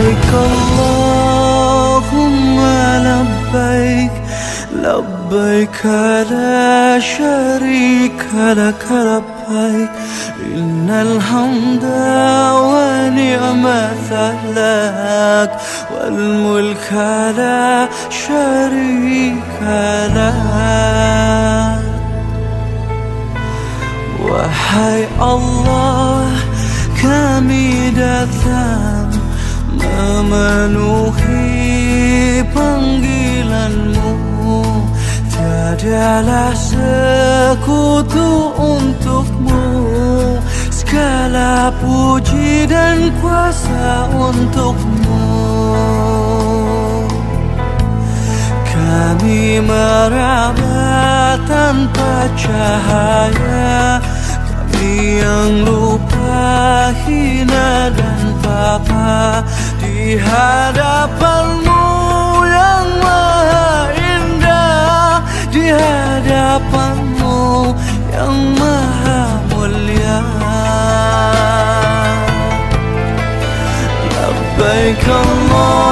لبيك اللهم لبيك لبيك لا شريك لك لبيك. إن الحمد ونعمة لك والملك لا شريك لك. وحي الله كامل الذنب memenuhi panggilanmu. Tiadalah sekutu untukmu. Segala puji dan kuasa untukmu. Kami meraba tanpa cahaya. Kami yang lupa hina dan di hadapanmu yang maha indah di hadapanmu yang maha mulia. Labbaik Allah